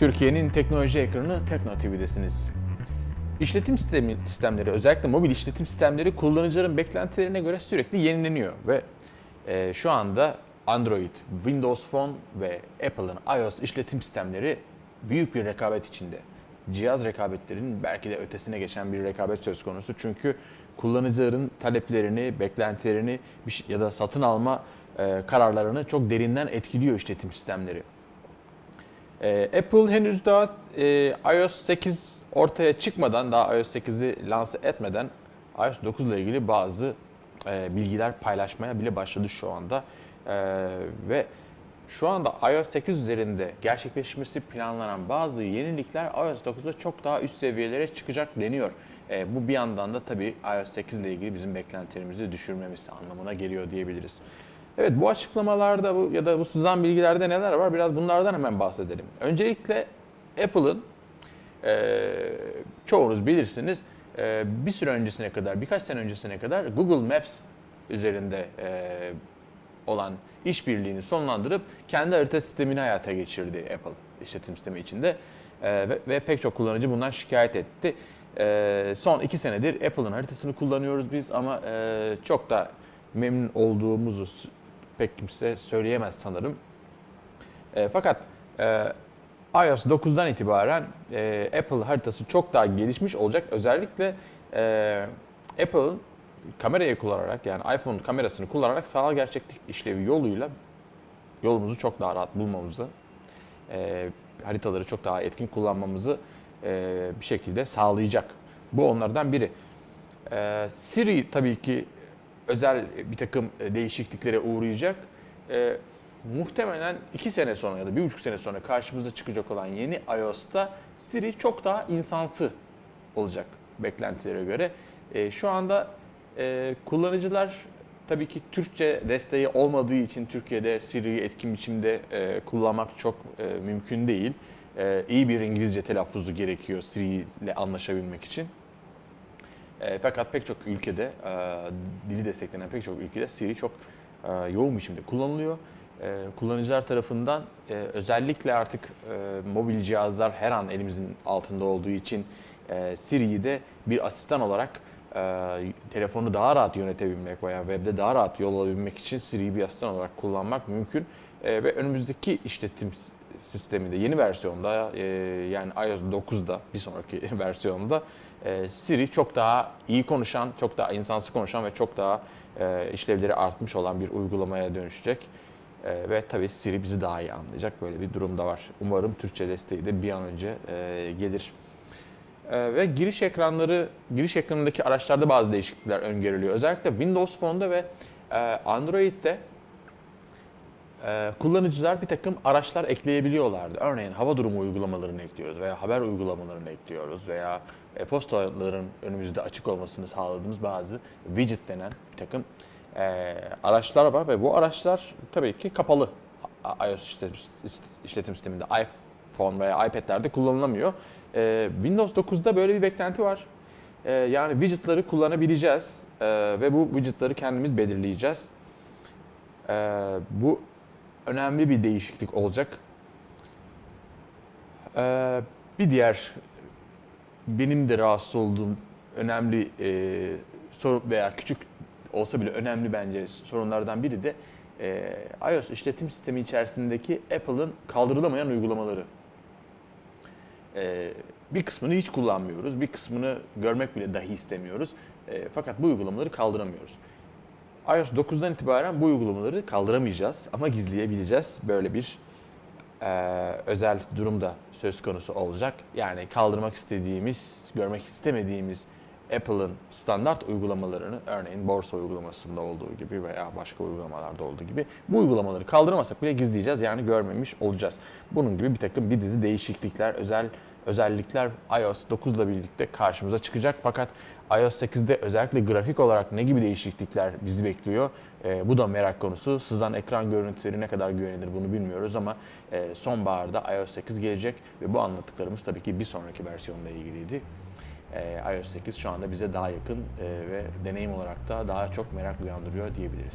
Türkiye'nin teknoloji ekranı Tekno TV'desiniz. İşletim sistemi, sistemleri, özellikle mobil işletim sistemleri kullanıcıların beklentilerine göre sürekli yenileniyor ve e, şu anda Android, Windows Phone ve Apple'ın iOS işletim sistemleri büyük bir rekabet içinde. Cihaz rekabetlerinin belki de ötesine geçen bir rekabet söz konusu. Çünkü kullanıcıların taleplerini, beklentilerini ya da satın alma e, kararlarını çok derinden etkiliyor işletim sistemleri. Ee, Apple henüz daha e, iOS 8 ortaya çıkmadan, daha iOS 8'i lanse etmeden iOS 9 ile ilgili bazı e, bilgiler paylaşmaya bile başladı şu anda. E, ve şu anda iOS 8 üzerinde gerçekleşmesi planlanan bazı yenilikler iOS 9'da çok daha üst seviyelere çıkacak deniyor. E, bu bir yandan da tabii iOS 8 ile ilgili bizim beklentilerimizi düşürmemiz anlamına geliyor diyebiliriz. Evet bu açıklamalarda bu ya da bu sızan bilgilerde neler var biraz bunlardan hemen bahsedelim. Öncelikle Apple'ın e, çoğunuz bilirsiniz e, bir süre öncesine kadar birkaç sene öncesine kadar Google Maps üzerinde e, olan işbirliğini sonlandırıp kendi harita sistemini hayata geçirdi Apple işletim sistemi içinde E, ve, ve pek çok kullanıcı bundan şikayet etti. E, son iki senedir Apple'ın haritasını kullanıyoruz biz ama e, çok da memnun olduğumuzu pek kimse söyleyemez sanırım. E, fakat e, iOS 9'dan itibaren e, Apple haritası çok daha gelişmiş olacak. Özellikle e, Apple'ın kamerayı kullanarak yani iPhone kamerasını kullanarak sanal gerçeklik işlevi yoluyla yolumuzu çok daha rahat bulmamızı, e, haritaları çok daha etkin kullanmamızı e, bir şekilde sağlayacak. Bu onlardan biri. E, Siri tabii ki özel bir takım değişikliklere uğrayacak. E, muhtemelen 2 sene sonra ya da 1,5 sene sonra karşımıza çıkacak olan yeni iOS'ta Siri çok daha insansı olacak beklentilere göre. E, şu anda e, kullanıcılar tabii ki Türkçe desteği olmadığı için Türkiye'de Siri'yi etkin biçimde e, kullanmak çok e, mümkün değil. E, iyi bir İngilizce telaffuzu gerekiyor Siri ile anlaşabilmek için. E, fakat pek çok ülkede, e, dili desteklenen pek çok ülkede Siri çok e, yoğun biçimde kullanılıyor. E, kullanıcılar tarafından e, özellikle artık e, mobil cihazlar her an elimizin altında olduğu için e, Siri'yi de bir asistan olarak e, telefonu daha rahat yönetebilmek veya webde daha rahat yol alabilmek için Siri'yi bir asistan olarak kullanmak mümkün. E, ve önümüzdeki işletim sisteminde yeni versiyonda e, yani iOS 9'da bir sonraki versiyonda e, Siri çok daha iyi konuşan, çok daha insansı konuşan ve çok daha e, işlevleri artmış olan bir uygulamaya dönüşecek. E, ve tabii Siri bizi daha iyi anlayacak böyle bir durum da var. Umarım Türkçe desteği de bir an önce e, gelir. E, ve giriş ekranları, giriş ekranındaki araçlarda bazı değişiklikler öngörülüyor. Özellikle Windows Phone'da ve e, Android'de e, kullanıcılar bir takım araçlar ekleyebiliyorlardı. Örneğin hava durumu uygulamalarını ekliyoruz veya haber uygulamalarını ekliyoruz veya e-postaların önümüzde açık olmasını sağladığımız bazı widget denen bir takım e, araçlar var ve bu araçlar tabii ki kapalı iOS işletim sisteminde iPhone veya iPad'lerde kullanılamıyor. E, Windows 9'da böyle bir beklenti var. E, yani widgetları kullanabileceğiz e, ve bu widgetları kendimiz belirleyeceğiz. E, bu önemli bir değişiklik olacak. E, bir diğer benim de rahatsız olduğum önemli e, sorun veya küçük olsa bile önemli bence sorunlardan biri de e, iOS işletim sistemi içerisindeki Apple'ın kaldırılamayan uygulamaları. E, bir kısmını hiç kullanmıyoruz, bir kısmını görmek bile dahi istemiyoruz. E, fakat bu uygulamaları kaldıramıyoruz. iOS 9'dan itibaren bu uygulamaları kaldıramayacağız ama gizleyebileceğiz. Böyle bir e, özel durumda söz konusu olacak. Yani kaldırmak istediğimiz, görmek istemediğimiz Apple'ın standart uygulamalarını örneğin borsa uygulamasında olduğu gibi veya başka uygulamalarda olduğu gibi bu uygulamaları kaldırmasak bile gizleyeceğiz yani görmemiş olacağız. Bunun gibi bir takım bir dizi değişiklikler, özel özellikler iOS 9 ile birlikte karşımıza çıkacak. Fakat iOS 8'de özellikle grafik olarak ne gibi değişiklikler bizi bekliyor? E, bu da merak konusu. Sızan ekran görüntüleri ne kadar güvenilir bunu bilmiyoruz ama e, sonbaharda iOS 8 gelecek ve bu anlattıklarımız tabii ki bir sonraki versiyonla ilgiliydi. E, iOS 8 şu anda bize daha yakın e, ve deneyim olarak da daha çok merak uyandırıyor diyebiliriz.